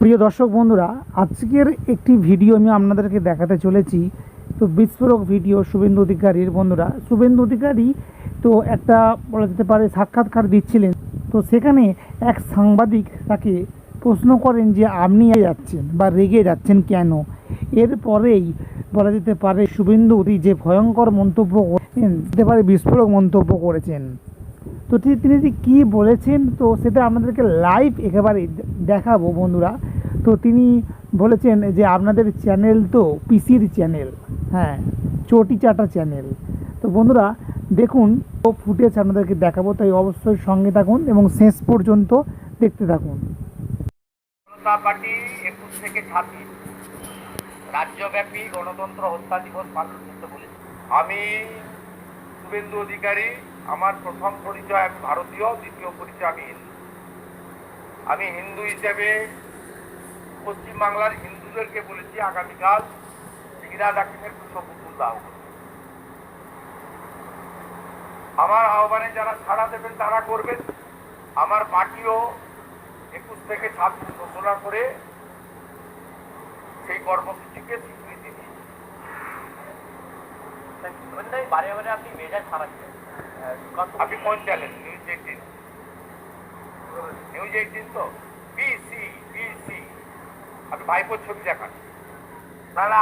প্রিয় দর্শক বন্ধুরা, আজকের একটি ভিডিও আমি আপনাদেরকে দেখাতে চলেছি। তো বিস্ফোরক ভিডিও শুভেন্দু অধিকারীর বন্ধুরা। শুভেন্দু অধিকারী তো একটা বলা যেতে পারে সাক্ষাৎকার দিচ্ছিলেন। তো সেখানে এক সাংবাদিক তাকে প্রশ্ন করেন যে, আপনি যাচ্ছেন বা রেগে যাচ্ছেন কেন? এরপরেই বলা যেতে পারে শুভেন্দু অধি যে ভয়ঙ্কর মন্তব্য যেতে পারে বিস্ফোরক মন্তব্য করেছেন। তো তিনি তিনি কী বলেছেন, তো সেটা আপনাদেরকে লাইভ একেবারে দেখাবো বন্ধুরা। তো তিনি বলেছেন যে আপনাদের চ্যানেল তো পিসির চ্যানেল হ্যাঁ চটি চাটা চ্যানেল তো বন্ধুরা, দেখুন, ও ফুটেজ আপনাদেরকে দেখাবো, তাই অবশ্যই সঙ্গে থাকুন এবং শেষ পর্যন্ত দেখতে থাকুন। একুশ থেকে রাজ্যব্যাপী গণতন্ত্র হত্যা দিবস পালন করতে বলেছে। আমি শুভেন্দু অধিকারী, আমার প্রথম পরিচয় আমি ভারতীয়, দ্বিতীয় পরিচয় আমি হিন্দু। আমি হিন্দু হিসেবে পশ্চিমবাংলার হিন্দুদেরকে বলেছি আগামীকাল সিগিরা ডাকিমের পুষ্পপুতুল দাও আমার আহ্বানে যারা সাড়া দেবেন তারা করবেন। আমার পার্টিও একুশ থেকে ছাব্বিশ ঘোষণা করে সেই কর্মসূচিকে স্বীকৃতি দিয়েছে। বারে বারে আপনি মেজাজ ছাড়াচ্ছেন আপনি কোন channel news eighteen news eighteen তো বিসি বিসি আপনি ভাইপোর ছবি দেখান। না